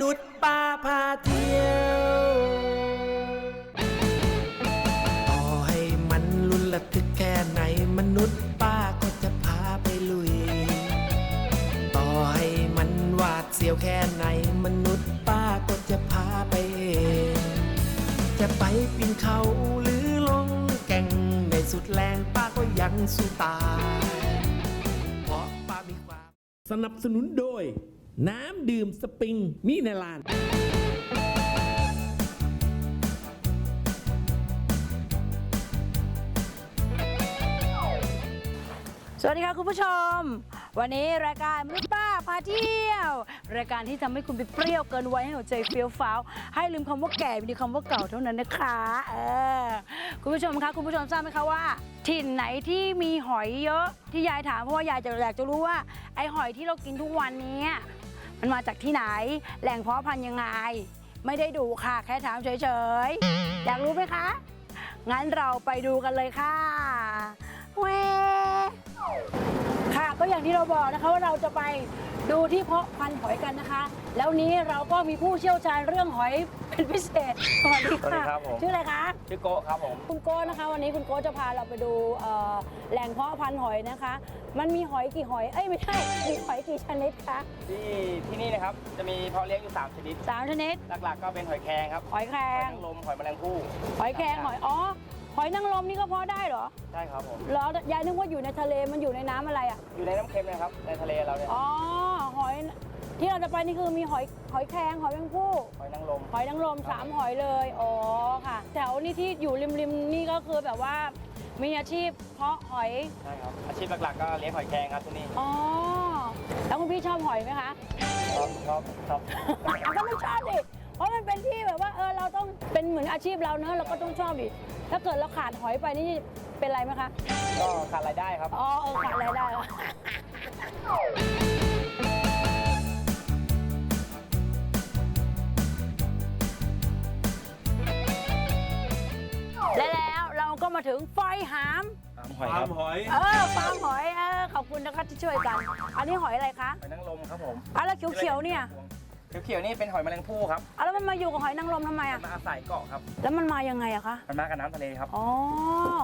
นุษย์ป้าพาเที่ยว ต่อให้มันลุนระทึกแค่ไหนมนุษย์ป้าก็จะพาไปลุย ต่อให้มันหวาดเสียวแค่ไหนมนุษย์ป้าก็จะพาไปเองจะไปปีนเขาหรือลงแก่งในสุดแรงป้าก็ยังสู้ตายเพราะป้ามีความสนับสนุนโดย น้ำดื่มสปริงมิเนลานสวัสดีค่ะคุณผู้ชม วันนี้รายการมนุษย์ป้า พาเที่ยว รายการที่ทำให้คุณไปเปรี้ยวเกินวัยให้หัวใจเฟี้ยวฟ้าวให้ลืมคำว่าแก่มีคำว่าเก่าเท่านั้นนะคะเออคุณผู้ชมคะคุณผู้ชมทราบไหมคะว่า ถิ่นไหนที่มีหอยเยอะที่ยายถามเพราะว่ายายจะอยากจะรู้ว่าไอหอยที่เรากินทุกวันนี้ มันมาจากที่ไหนแหล่งเพาะพันธุ์ยังไง ไม่ได้ดูค่ะ แค่ถามเฉยๆ อยากรู้ไหมคะ งั้นเราไปดูกันเลยค่ะ แหวค่ะก็อย่างที่เราบอกนะคะว่าเราจะไปดูที่เพาะพันธุ์หอยกันนะคะ แล้วนี้เราก็มีผู้เชี่ยวชาญเรื่องหอยเป็นพิเศษสวัสดีสวัสดีค่ะครับผม ชื่ออะไรคะ ชื่อโกะครับผม คุณโก้นะคะวันนี้คุณโก้จะพาเราไปดูเอ่อแหล่งเพาะพันธุ์หอยนะคะ มันมีหอยกี่หอย เอ้ยไม่ใช่มีหอยกี่ชนิดคะที่ที่นี่นะครับจะมีเพาะเลี้ยงอยู่ 3 ชนิด สามชนิด หลักๆก็เป็นหอยแครงครับหอยแครหอยงนางรมหอยแมลงภู่หอยแครงหอยอ๋อ หอยนางรมนี่ก็เพาะได้เหรอใช่ครับผมแล้วยายนึกว่าอยู่ในทะเลมันอยู่ในน้ำอะไรอะ อยู่ในน้ำเค็มนะครับในทะเลเราเนี่ยอ๋อหอยที่เราจะไปนี่คือมีหอยหอยแครงหอยแมงผู้หอยนางรมหอยนางรมสามหอยเลยอ๋อค่ะแถวนี้ที่อยู่ริมริมๆนี่ก็คือแบบว่า มีอาชีพเพาะหอยใช่ครับอาชีพหลักๆก็เลี้ยงหอยแครงครับที่นี่อ๋อแล้วคุณพี่ชอบหอยไหมคะชอบชอบชอบอะก็ไม่ชอบดิ เพราะมันเป็นที่แบบว่าเออเราต้องเป็นเหมือนอาชีพเราเนอะเราก็ต้องชอบดิถ้าเกิดเราขาดหอยไปนี่เป็นไรไหมคะก็ขาดรายได้ครับ อ๋อเออขาดรายได้และแล้วเราก็มาถึงฟอยหาม หอยครับหอยเออฟาร์มหอยเออขอบคุณนะคะที่ช่วยกัน อันนี้หอยอะไรคะ หอยนางรมครับผมอะแล้วเขียวๆเนี่ย เขียวๆนี่เป็นหอยแมลงภู่ครับอะแล้วมันมาอยู่กับหอยนางรมทำไมอะมาอาศัยเกาะครับ แล้วมันมายังไงอะคะมันมากับน้ำทะเลครับ อ๋อ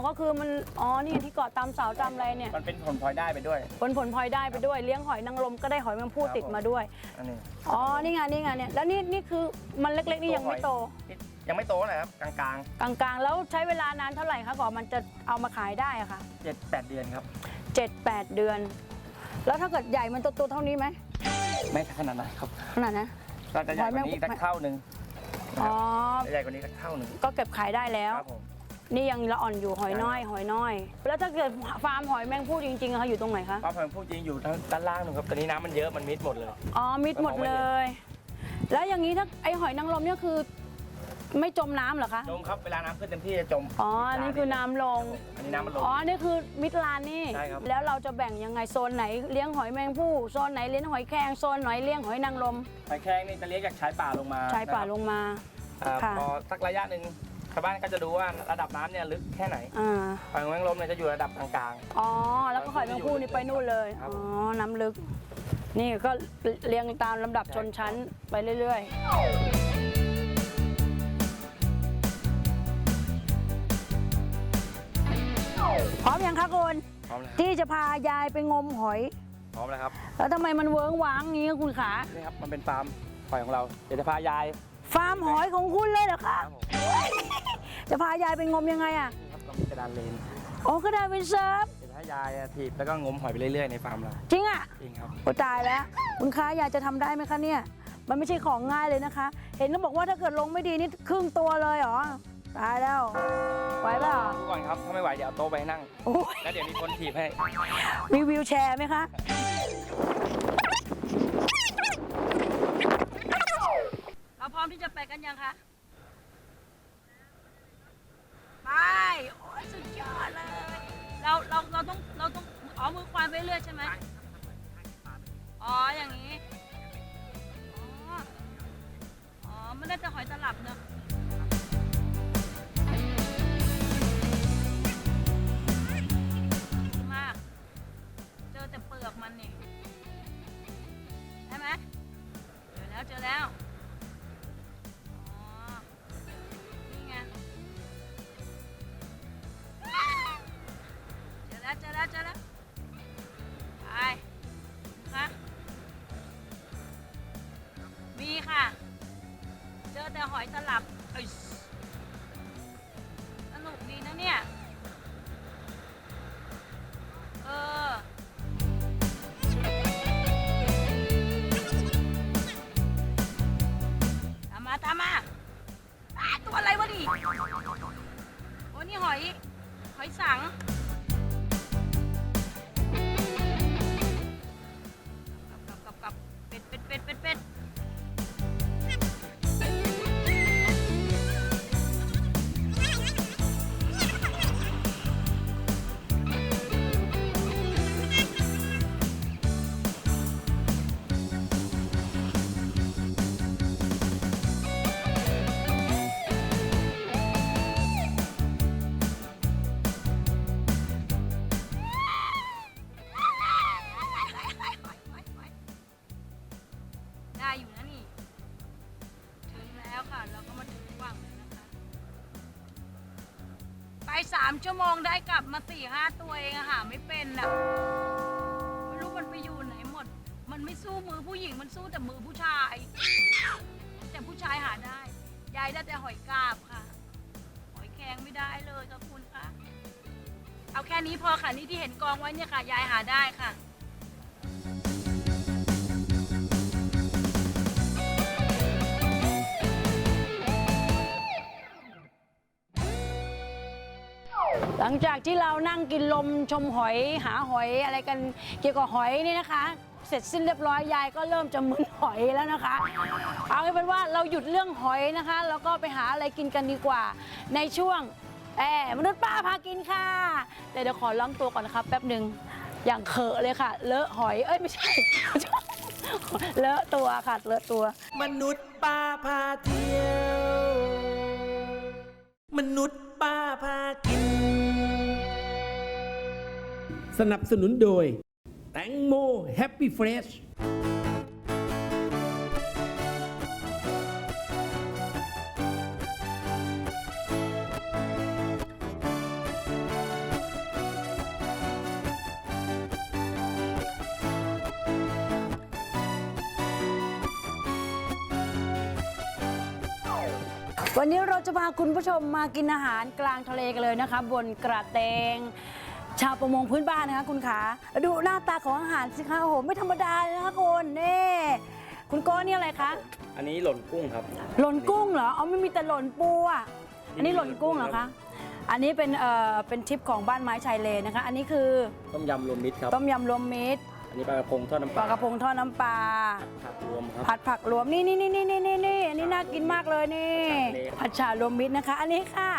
ก็คือมันอ๋อนี่ที่เกาะตามเสาตามอะไรเนี่ย มันเป็นผลพลอยได้ไปด้วย ผลผลพลอยได้ไปด้วยเลี้ยงหอยนางรมก็ได้หอยแมงผู้ครับติดมาด้วยอันนี้อ๋อนี่ไงนี่ไงเนี่ยแล้วนี่นี่คือมันเล็กๆนี่ยังไม่โตยังไม่โตนะครับกลางกลางๆ แล้วใช้เวลานานเท่าไหร่คะก่อนมันจะเอามาขายได้อะคะๆเจ็ดแปดเดือนครับเจ็ดแปดเดือน แล้วถ้าเกิดใหญ่มันตัวๆเท่านี้ไหม ไม่ขนาดนั้นครับขนาดนะ เราจะใหญ่กว่านี้หอยแมงสักเท่าหนึ่งนะคอ๋รัอบจะใหญ่กว่านี้สักเท่าหนึ่งก็เก็บขายได้แล้ว ครับผมนี่ยังละอ่อนอยู่หอยน้อย หอยน้อย แล้วถ้าเกิดฟาร์มหอยแมงผู้จริงๆอะคะอยู่ตรงไหนคะปลาเพิงพูดจริงอยู่ทั้งด้านล่างนึงครับตอนนี้น้ำมันเยอะมันมิดหมดเลย อ๋อมิดหมดเลย แล้วอย่างนี้ถ้าไอหอยนางรมเนี่ยคือ ไม่จมน้ำเหรอคะ จมครับเวลาน้ำขึ้นเต็มที่จะจมอ๋อ นี่คือน้ำลง อันนี้น้ำมันลง อ๋อ นี่คือมิดลานนี่ ใช่ครับ แล้วเราจะแบ่งยังไงโซนไหนเลี้ยงหอยแมงผู้ โซนไหนเลี้ยงหอยแครง โซนไหนเลี้ยงหอยนางรมหอยแครงนี่จะเลี้ยงจากชายป่าลงมาชายป่าลงมานะครับค่ะอ่าพอสักระยะหนึ่งชาวบ้านก็จะดูว่าระดับน้ำเนี่ยลึกแค่ไหนอ่า หอยแมงลมเนี่ยจะอยู่ระดับกลาง อ๋อ แล้วก็หอยแมงผู้นี่ไปนู่นเลย ครับอ๋อน้ำลึก นี่ก็เรียงตามลำดับชนชั้นไปเรื่อยๆ พร้อมยังคะคุณๆพร้อมแล้วครับที่จะพายายไปงมหอย พร้อมแล้วครับแล้วทำไมมันเวิ้งว้างงี้คุณขานี่ครับ มันเป็นฟาร์มหอยของเราเดี๋ยวจะพายายฟาร์มหอยของคุณเลยเหรอคะครับผมจะพายายไปงมยังไงอะนี่ครับเรามีกระดานเลนโอ้ก็ได้เป็นเซิร์ฟเดี๋ยวให้ยายอะถีบแล้วก็งมหอยไปเรื่อยๆในฟาร์มเราจริงอะ จริงครับ โอ้ตายแล้ว คุณค้ายายจะทำได้ไหมคะเนี่ย มันไม่ใช่ของง่ายเลยนะคะ เห็นเขาบอกว่าถ้าเกิดลงไม่ดีนี่ครึ่งตัวเลยเหรอ ตายแล้วไหวเปล่าดูก่อนครับ ถ้าไม่ไหวเดี๋ยวเอาโต๊ะไปให้นั่ง โอ้ยแล้วเดี๋ยวมีคนถีบให้ มีวิวแชร์ไหมคะ เราพร้อมที่จะไปกันยังคะไปโอ้ยสุดยอดเลย เราเราเราต้องเราต้องอ๋อมือควานไปเรื่อยใช่ไหมอ๋ออย่างนี้ อแต่หอยตลับ สามชั่วโมงได้กลับมาสี่ห้าตัวเองอะหาไม่เป็นอะไม่รู้มันไปอยู่ไหนหมด มันไม่สู้มือผู้หญิงมันสู้แต่มือผู้ชาย แต่ผู้ชายหาได้ยายได้แต่หอยกาบค่ะ หอยแครงไม่ได้เลยค่ะคุณคะเอาแค่นี้พอค่ะนี่ที่เห็นกองไว้เนี่ยค่ะ ยายหาได้ค่ะ หลังจากที่เรานั่งกินลมชมหอยหาหอยอะไรกันเกี่ยวกับหอยนี่นะคะ เสร็จสิ้นเรียบร้อยยายก็เริ่มจะมึนหอยแล้วนะคะ เอาเป็นว่าเราหยุดเรื่องหอยนะคะ แล้วก็ไปหาอะไรกินกันดีกว่า ในช่วงแอมนุษย์ป้าพากินค่ะแต่เดี๋ยวขอล้างตัวก่อนนะครับแป๊บหนึ่งอย่างเขอะเลยค่ะ เลอะหอยเอ้ยไม่ใช่ เลอะตัวค่ะเลอะตัว มนุษย์ป้าพาเที่ยว มนุษย์ป้าพากิน สนับสนุนโดย แตงโมแฮปปี้เฟรชวันนี้เราจะพาคุณผู้ชมมากินอาหารกลางทะเลกันเลยนะคะ บนกระเตง ชาวประมงพื้นบ้านนะคะคุณขาดูหน้าตาของอาหารสิคะโอ้โหไม่ธรรมดาเลยนะคะคุณนี่คุณโก้นี่อะไรคะอันนี้หล่นกุ้งครับหล่นกุ้งเหรอเอาไม่มีแต่หล่นปูอะอันนี้หล่นกุ้งเหรอคะอันนี้เป็นเอ่อเป็นทริปของบ้านไม้ชายเลนนะคะ อันนี้คือต้มยำรวมมิตรครับต้มยำรวมมิตรอันนี้ปลากระพงทอดน้ำปปลาลากระพงทอดน้ำปลาผักรวมครับผัดผักรวมนี่นี่นี่นี่นี่นี่นี่อันนี้น่ากินมากเลยนี่ผัดฉ่าทะเลผัดฉ่ารวมมิตรนะคะ อันนี้ค่ะ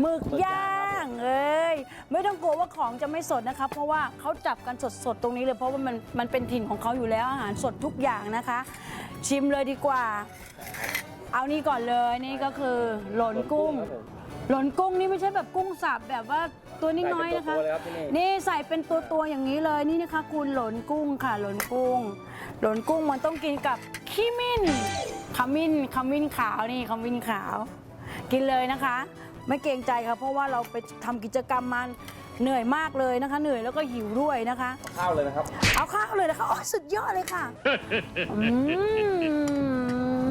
หมึกย่าง เอ้ยไม่ต้องกลัวว่าของจะไม่สดนะคะเพราะว่าเขาจับกันสดๆตรงนี้เลยเพราะว่ามันมันเป็นถิ่นของเขาอยู่แล้วอาหารสดทุกอย่างนะคะ ชิมเลยดีกว่า เอานี่ก่อนเลยนี่ก็คือหล่นกุ้งครับผมหล่นกุ้งนี่ไม่ใช่แบบกุ้งสับแบบว่าตัวน้อยๆนะคะ ใส่เป็นตัวๆเลยครับที่นี่ นี่ใส่เป็นตัวตัวๆอย่างนี้เลยนี่นะคะ คุณหลนกุ้งค่ะหลนกุ้ง หลนกุ้งมันต้องกินกับขี้มิ้นขมิ้นขมิ้นขาวนี่ขมิ้นขาว กินเลยนะคะ ไม่เกรงใจค่ะเพราะว่าเราไปทำกิจกรรมมาเหนื่อยมากเลยนะคะ เหนื่อยแล้วก็หิวด้วยนะคะ ข้าวเลยนะครับเอาข้าวเลยนะคะโอ้ยสุดยอดเลยค่ะอื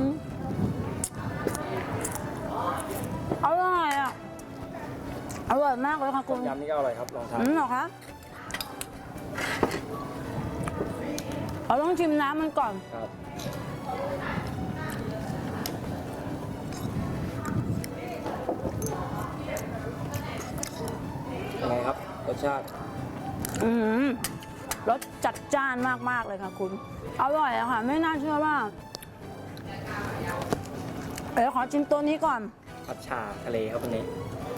มอร่อยอะอร่อยมากเลยค่ะคุต้ณมยำนี่ก็อร่อยครับลองทานอืมเหรอคะเราต้องชิมน้ำมันก่อนครับ ยังไงครับรสชาติอืมรสจัดจ้านมาก ๆ เลยค่ะคุณ อร่อยอะค่ะ ไม่น่าเชื่อว่าเดี๋ยวขอชิมตัวนี้ก่อน ผัดฉ่าทะเลครับวันนี้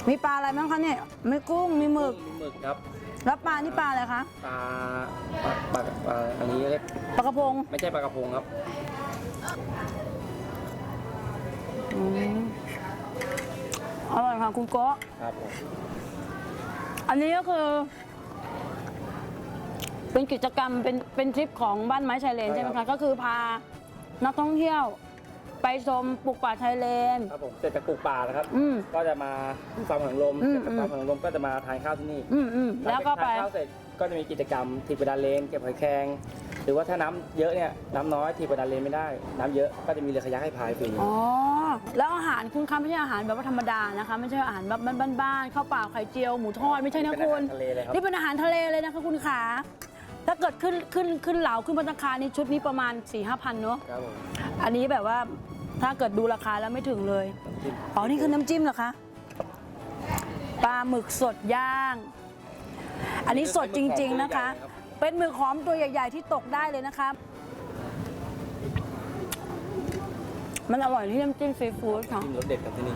มีปลาอะไรบ้างคะเนี่ยมีกุ้งมีหมึกมีหมึกครับแล้วปลานี่ปลาอะไรคะ ปลาปลาปลาปลาอันนี้เรียกปลากระพง ไม่ใช่ปลากระพงครับ อืม อร่อยค่ะคุณโกะครับผมอันนี้ก็คือ เป็นกิจกรรมเป็นเป็นทริปของบ้านไม้ชายเลนใช่ไหมคะก็คือพานักท่องเที่ยว ไปไปชมปลูกป่าชายเลน ครับผมเสร็จจากปลูกป่านะครับ อืมก็จะมาดูฟาร์มหางลมอืม เสร็จจากฟาร์มหางลมก็จะมาทานข้าวที่นี่อืมอืมแล้วก็ไปทานข้าวเสร็จก็จะมีกิจกรรมทีบกระดานเลนเก็บหอยแครงหรือว่าถ้าน้ำเยอะเนี่ยน้ำน้อยทีบกระดานเลนไม่ได้ น้ำเยอะก็จะมีเรือคายักให้พายฟรี อ๋อแล้วอาหารคุณคะไม่ใช่อาหารแบบว่าธรรมดานะคะไม่ใช่อาหารแบบบ้านๆข้าวเปล่าไข่เจียวหมูทอดไม่ใช่นะเป็นอาคุหาณรทะเลเลยครับ นี่เป็นอาหารทะเลเลยนะคะคุณขาถ้าเกิดขึ้นขึ้นขึ้นเหลาขึ้นบัตคารนี่ชุดนี้ประมาณ4ี่ห้าพันเนอะครับผมอันนี้แบบว่าถ้าเกิดดูราคาแล้วไม่ถึงเลยน้ำจิ้มอ๋อนี่คือน้ำจิ้มเหรอคะปลาหมึกสดย่าง อันนี้สดจริง ๆนะคะ เป็นหมึกหอมตัวใหญ่ ๆ ที่ตกได้เลยนะคะ มันอร่อยที่น้ำจิ้มซีฟู้ดค่ะจิ้มรสเด็ดกับที่นี่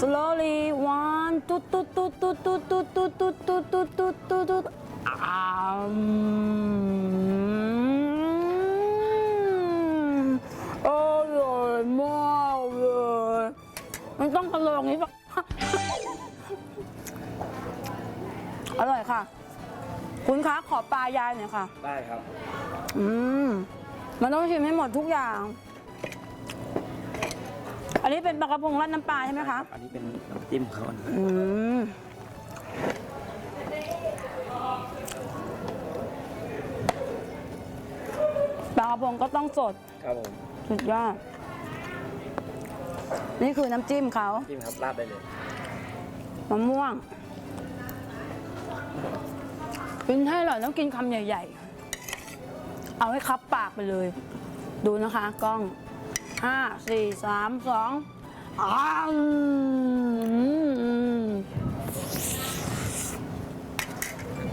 slowly one ตุ๊ดตุ๊ดตุ๊ดตุ๊ดตุ๊ดตุ๊ดตุ๊ดตุ๊ดตุ๊ดตุ๊ดตุ๊ดตุ๊ดตุ๊ดอ้ามอร่อยมากเลยมันต้องกระโลงนี้ปะอร่อยค่ะ คุณคะขอปลายายหน่อยค่ะ ได้ครับ อืม มันต้องชิมให้หมดทุกอย่าง อันนี้เป็นปลากระพงราดน้ำปลาใช่ไหมคะอันนี้เป็นน้ำจิ้มเขาอันนี้อืมปลากระพงก็ต้องสดครับผมสุดยอดนี่คือน้ำจิ้มเขาจิ้มครับราดได้เลยมะม่วงกินให้อร่อยต้องกินคำใหญ่ ๆ เอาให้คับปากไปเลย ดูนะคะกล้องห้าสี่สามสองอ้าว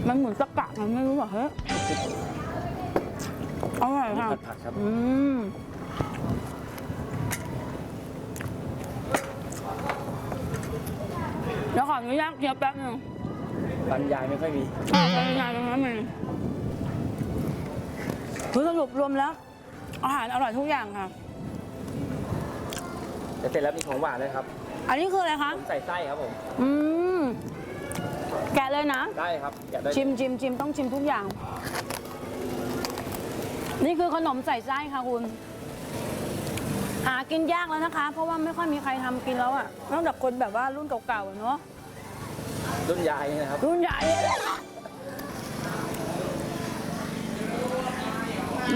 มันเหมือนตะกะมันไม่รู้หรอเฮ้ยอร่อยค่ะผัดผักครับอืมเดี๋ยวขออนุญาตเคี้ยวแป๊บนึงบรรยายไม่ค่อยมีอะเป็นยังไงตรงนั้นมัน คือสรุปรวมแล้ว อาหารอร่อยทุกอย่างค่ะ แต่เสร็จแล้วมีของหวานด้วยครับ อันนี้คืออะไรคะ ผมใส่ไส้ครับผม อืม แกะเลยนะ ได้ครับอยากได้ชิมชิมชิมต้องชิมทุกอย่าง นี่คือขนมใส่ไส้ค่ะคุณ หากินยากแล้วนะคะ เพราะว่าไม่ค่อยมีใครทำกินแล้วอะนอกจากคนแบบว่ารุ่นเก่าๆอะเนาะรุ่นยายนี่นะครับ รุ่นใหญ่เลย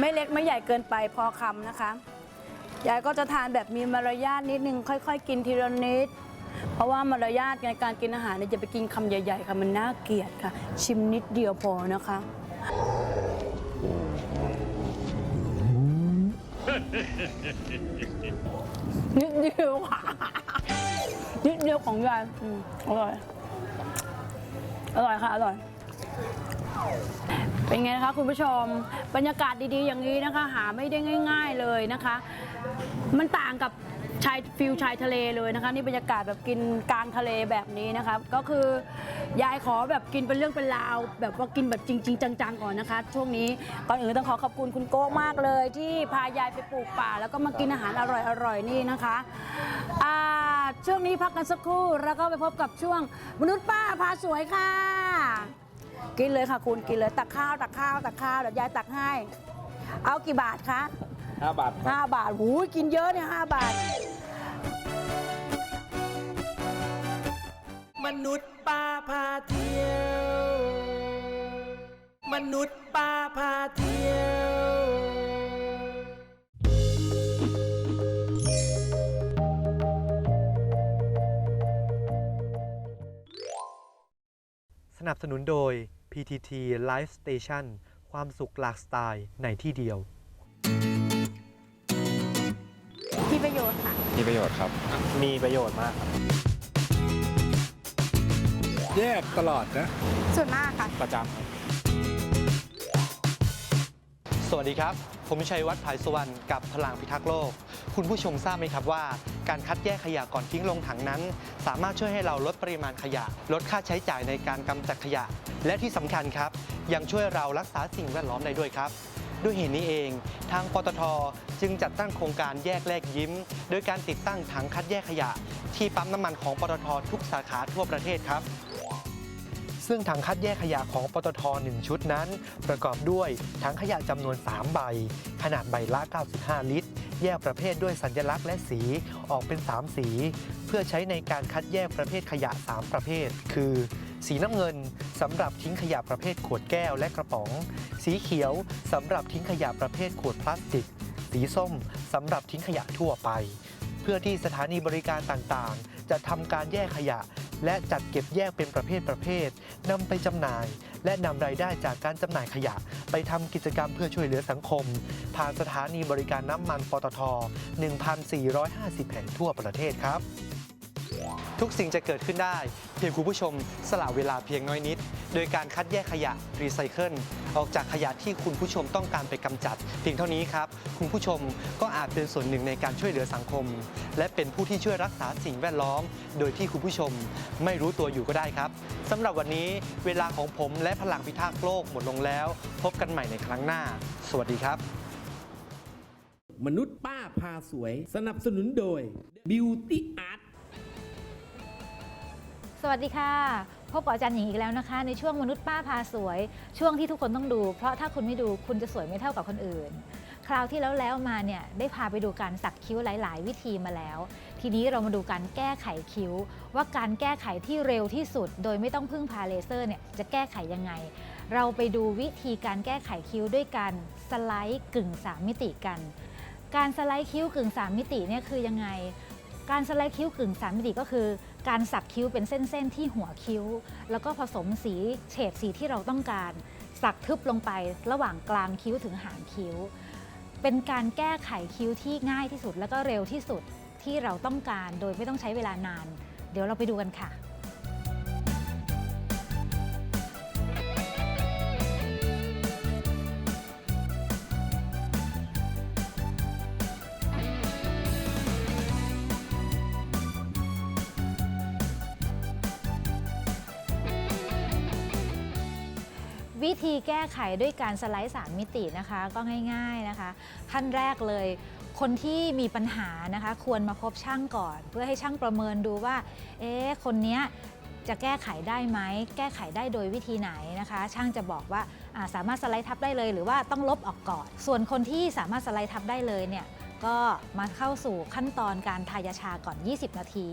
ไม่เล็กไม่ใหญ่เกินไปพอคำนะคะ ยายก็จะทานแบบมีมารยาทนิดนึงค่อย ๆ กินทีละนิด เพราะว่ามารยาทในการกินอาหารเนี่ยจะไปกินคำใหญ่ ๆค่ะมันน่าเกลียดค่ะ ชิมนิดเดียวพอนะคะ นิดเดียวค่ะนิดเดียวของยายอืมอร่อย อร่อยค่ะ อร่อย เป็นไงนะคะคุณผู้ชมบรรยากาศดีๆ อย่างนี้นะคะ หาไม่ได้ง่าย ๆเลยนะคะ มันต่างกับชายฟิลชายทะเลเลยนะคะ นี่บรรยากาศแบบกินกลางทะเลแบบนี้นะคะก็คือยายขอแบบกินเป็นเรื่องเป็นราว แบบว่ากินแบบจริง ๆ จังๆก่อนนะคะ ช่วงนี้ก่อนอื่นต้องขอขอบคุณคุณโก้มากเลย ที่พายายไปปลูกป่า แล้วก็มากินอาหารอร่อยๆนี่นะคะอ่าช่วงนี้พักกันสักครู่แล้วก็ไปพบกับช่วงมนุษย์ป้าพาสวยค่ะ กินเลยค่ะคุณกินเลยตักข้าวตักข้าวตักข้าวเดี๋ยวยายตักให้ เอากี่บาทคะ5บาทครับ5บาทหูยกินเยอะเนี่ย5บาท มนุษย์ป้าพาเที่ยว มนุษย์ป้าพาเที่ยว สนับสนุนโดย PTT Life Station ความสุขหลากสไตล์ในที่เดียวที่ประโยชน์ค่ะ มีประโยชน์ครับ มีประโยชน์มากครับแยกตลอดนะ ส่วนมากค่ะ ประจำครับสวัสดีครับ ผมชัยวัฒน์ภายสุวรรณกับพลังพิทักษ์โลก คุณผู้ชมทราบไหมครับว่า การคัดแยกขยะก่อนทิ้งลงถังนั้น สามารถช่วยให้เราลดปริมาณขยะ ลดค่าใช้จ่ายในการกำจัดขยะ และที่สำคัญครับ ยังช่วยเรารักษาสิ่งแวดล้อมได้ด้วยครับ ด้วยเหตุนี้เอง ทางปตทจึงจัดตั้งโครงการแยกแลกยิ้ม โดยการติดตั้งถังคัดแยกขยะ ที่ปั๊มน้ำมันของปตททุกสาขาทั่วประเทศครับ ซึ่งถังคัดแยกขยะของปตท 1 ชุดนั้น ประกอบด้วยถังขยะจำนวน 3 ใบ ขนาดใบละ 95 ลิตร แยกประเภทด้วยสัญลักษณ์และสีออกเป็น 3 สี เพื่อใช้ในการคัดแยกประเภทขยะ 3 ประเภท คือ สีน้ำเงินสำหรับทิ้งขยะประเภทขวดแก้วและกระป๋อง สีเขียวสำหรับทิ้งขยะประเภทขวดพลาสติก สีส้มสำหรับทิ้งขยะทั่วไป เพื่อที่สถานีบริการต่างๆ จะทำการแยกขยะ และจัดเก็บแยกเป็นประเภทประเภทนำไปจำหน่าย และนำรายได้จากการจำหน่ายขยะ ไปทำกิจกรรมเพื่อช่วยเหลือสังคม ผ่านสถานีบริการน้ำมันปตท 1,450 แห่งทั่วประเทศครับ ทุกสิ่งจะเกิดขึ้นได้ เพียงคุณผู้ชมสละเวลาเพียงน้อยนิด โดยการคัดแยกขยะรีไซเคิลออกจากขยะที่คุณผู้ชมต้องการไปกำจัด เพียงเท่านี้ครับ คุณผู้ชมก็อาจเป็นส่วนหนึ่งในการช่วยเหลือสังคม และเป็นผู้ที่ช่วยรักษาสิ่งแวดล้อม โดยที่คุณผู้ชมไม่รู้ตัวอยู่ก็ได้ครับสำหรับวันนี้เวลาของผมและพลังพิทักษ์โลกหมดลงแล้ว พบกันใหม่ในครั้งหน้า สวัสดีครับมนุษย์ป้าพาสวย สนับสนุนโดย Beauty Art วัสดีค่ะ พบกับอาจารย์หญิงอีกแล้วนะคะ ในช่วงมนุษย์ป้าพาสวย ช่วงที่ทุกคนต้องดู เพราะถ้าคุณไม่ดูคุณจะสวยไม่เท่ากับคนอื่น คราวที่แล้วแล้วมาเนี่ยได้พาไปดูการสักคิ้วหลาย ๆ วิธีมาแล้ว ทีนี้เรามาดูการแก้ไขคิ้ว ว่าการแก้ไขที่เร็วที่สุด โดยไม่ต้องพึ่งพาเลเซอร์เนี่ยจะแก้ไขยังไง เราไปดูวิธีการแก้ไขคิ้วด้วยการสไลด์กึ่งสามมิติกัน การสไลด์คิ้วกึ่งสามมิติเนี่ยคือยังไง การสไลด์คิ้วกึ่งสามมิติก็คือ การสักคิ้วเป็นเส้นๆ ที่หัวคิ้ว แล้วก็ผสมสีเฉดสีที่เราต้องการ สักทึบลงไประหว่างกลางคิ้วถึงหางคิ้ว เป็นการแก้ไขคิ้วที่ง่ายที่สุด แล้วก็เร็วที่สุดที่เราต้องการ โดยไม่ต้องใช้เวลานาน เดี๋ยวเราไปดูกันค่ะ ธีแก้ไขด้วยการสไลด์สามมิตินะคะก็ง่ายๆนะคะขั้นแรกเลย คนที่มีปัญหานะคะ ควรมาพบช่างก่อน เพื่อให้ช่างประเมินดูว่าเอ๊ะคนเนี้ยจะแก้ไขได้ไหม แก้ไขได้โดยวิธีไหนนะคะ ช่างจะบอกว่าาสามารถสไลด์ทับได้เลย หรือว่าต้องลบออกก่อน ส่วนคนที่สามารถสไลด์ทับได้เลยเนี่ยก็มาเข้าสู่ขั้นตอนการทายาชาก่อน 20 นาที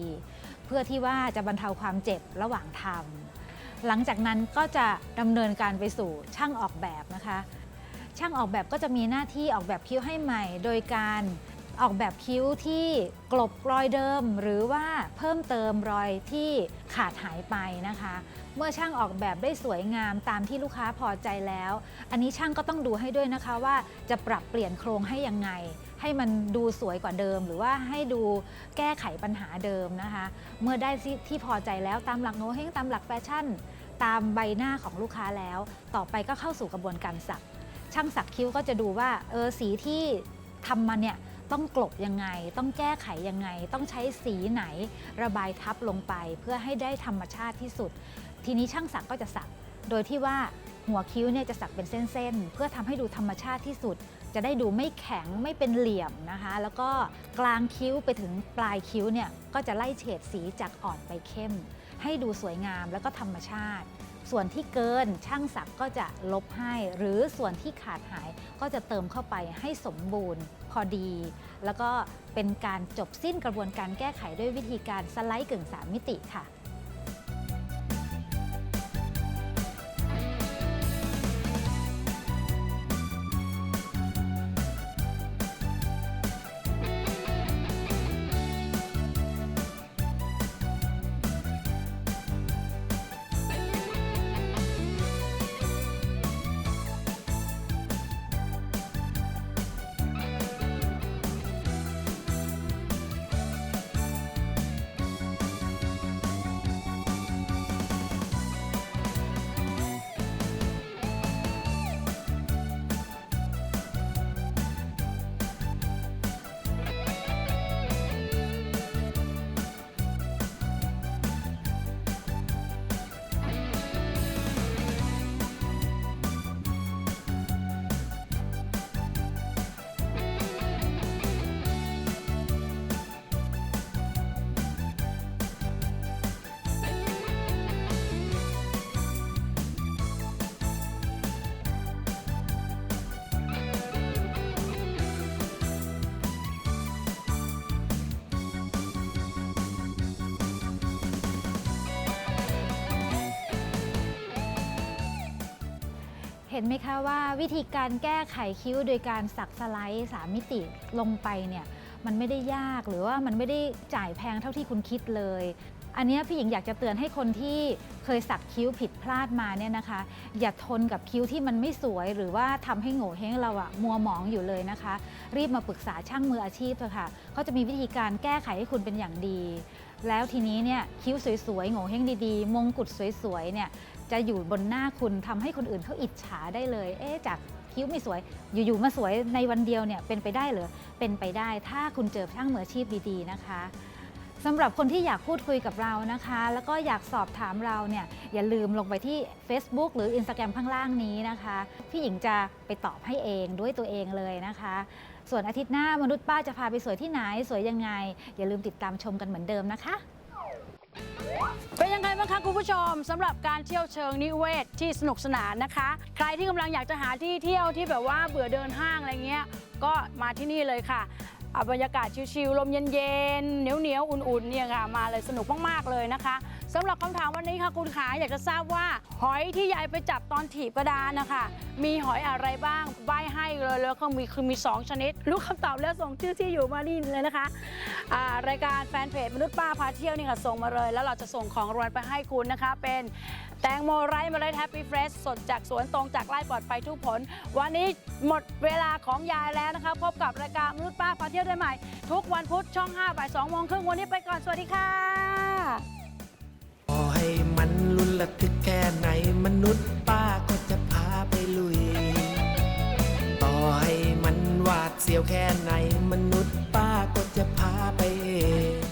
เพื่อที่ว่าจะบรรเทาความเจ็บระหว่างทำ หลังจากนั้นก็จะดำเนินการไปสู่ช่างออกแบบนะคะ ช่างออกแบบก็จะมีหน้าที่ออกแบบคิ้วให้ใหม่ โดยการออกแบบคิ้วที่กลบรอยเดิม หรือว่าเพิ่มเติมรอยที่ขาดหายไปนะคะ เมื่อช่างออกแบบได้สวยงามตามที่ลูกค้าพอใจแล้ว อันนี้ช่างก็ต้องดูให้ด้วยนะคะว่าจะปรับเปลี่ยนโครงให้ยังไง ให้มันดูสวยกว่าเดิม หรือว่าให้ดูแก้ไขปัญหาเดิมนะคะ เมื่อได้ที่พอใจแล้วตามหลักโงเฮงตามหลักแฟชั่น ตามใบหน้าของลูกค้าแล้ว ต่อไปก็เข้าสู่กระบวนการสัก ช่างสักคิ้วก็จะดูว่าเออสีที่ทำมาเนี่ยต้องกลบยังไง ต้องแก้ไขยังไง ต้องใช้สีไหน ระบายทับลงไป เพื่อให้ได้ธรรมชาติที่สุด ทีนี้ช่างสักก็จะสัก โดยที่ว่าหัวคิ้วเนี่ยจะสักเป็นเส้นๆ เพื่อทำให้ดูธรรมชาติที่สุด จะได้ดูไม่แข็งไม่เป็นเหลี่ยมนะคะ แล้วก็กลางคิ้วไปถึงปลายคิ้วเนี่ยก็จะไล่เฉดสีจากอ่อนไปเข้ม ให้ดูสวยงามแล้วก็ธรรมชาติ ส่วนที่เกินช่างสักก็จะลบให้ หรือส่วนที่ขาดหายก็จะเติมเข้าไปให้สมบูรณ์พอดี แล้วก็เป็นการจบสิ้นกระบวนการแก้ไขด้วยวิธีการสไลด์กึ่งสามมิติค่ะ เห็นไหมคะว่าวิธีการแก้ไขคิ้วโดยการสักสไลด์สามมิติลงไปเนี่ยมันไม่ได้ยากหรือว่ามันไม่ได้จ่ายแพงเท่าที่คุณคิดเลย อันนี้พี่หญิงอยากจะเตือนให้คนที่เคยสักคิ้วผิดพลาดมาเนี่ยนะคะ อย่าทนกับคิ้วที่มันไม่สวย หรือว่าทำให้โง่เฮงเราอะมัวหมองอยู่เลยนะคะ รีบมาปรึกษาช่างมืออาชีพเถอะค่ะเขาจะมีวิธีการแก้ไขให้คุณเป็นอย่างดี แล้วทีนี้เนี่ยคิ้วสวยๆโง่เฮงดีๆ มงกุฎสวยๆเนี่ย จะอยู่บนหน้าคุณทำให้คนอื่นเขาอิจฉาได้เลย เอ๊จากคิ้วไม่สวย อยู่ๆมาสวยในวันเดียวเนี่ยเป็นไปได้หรือเป็นไปได้ ถ้าคุณเจอช่างมืออาชีพดีๆนะคะสำหรับคนที่อยากพูดคุยกับเรานะคะ แล้วก็อยากสอบถามเราเนี่ยอย่าลืมลงไปที่ Facebook หรือ Instagram ข้างล่างนี้นะคะ พี่หญิงจะไปตอบให้เองด้วยตัวเองเลยนะคะ ส่วนอาทิตย์หน้ามนุษย์ป้าจะพาไปสวยที่ไหน สวยยังไง อย่าลืมติดตามชมกันเหมือนเดิมนะคะ เป็นยังไงบ้างคะคุณผู้ชมสำหรับการเที่ยวเชิงนิเวศที่สนุกสนานนะคะ ใครที่กำลังอยากจะหาที่เที่ยวที่แบบว่าเบื่อเดินห้างอะไรเงี้ยก็มาที่นี่เลยค่ะอะ บรรยากาศชิลๆลมเย็นๆเหนียวๆอุ่นๆเนี่ยค่ะมาเลยสนุกมากๆเลยนะคะสำหรับคำถามวันนี้ค่ะคุณขาอยากจะทราบว่าหอยที่ยายไปจับตอนถีบกระดานนะคะมีหอยอะไรบ้างใบให้เลยแล้วก็มีคือมี 2 ชนิด รู้คำตอบแล้วส่งชื่อที่อยู่มานี่เลยนะคะรายการแฟนเพจมนุษย์ป้าพาเที่ยวนี่ค่ะส่งมาเลย แล้วเราจะส่งของรางวัลไปให้คุณนะคะ เป็น แตงโมไร้เมล็ดแฮปปี้เฟรชสดจากสวนตรงจากไร่ปลอดภัยทุกผล วันนี้หมดเวลาของยายแล้วนะคะ พบกับรายการมนุษย์ป้าพาเที่ยวได้ใหม่ ทุกวันพุธช่อง5บ่าย2โมงครึ่งวันนี้ไปก่อน สวัสดีค่ะต่อให้มันลุ้นระทึกแค่ไหนมนุษย์ป้าก็จะพาไปลุย ต่อให้มันหวาดเสียวแค่ไหนมนุษย์ป้าก็จะพาไปเอง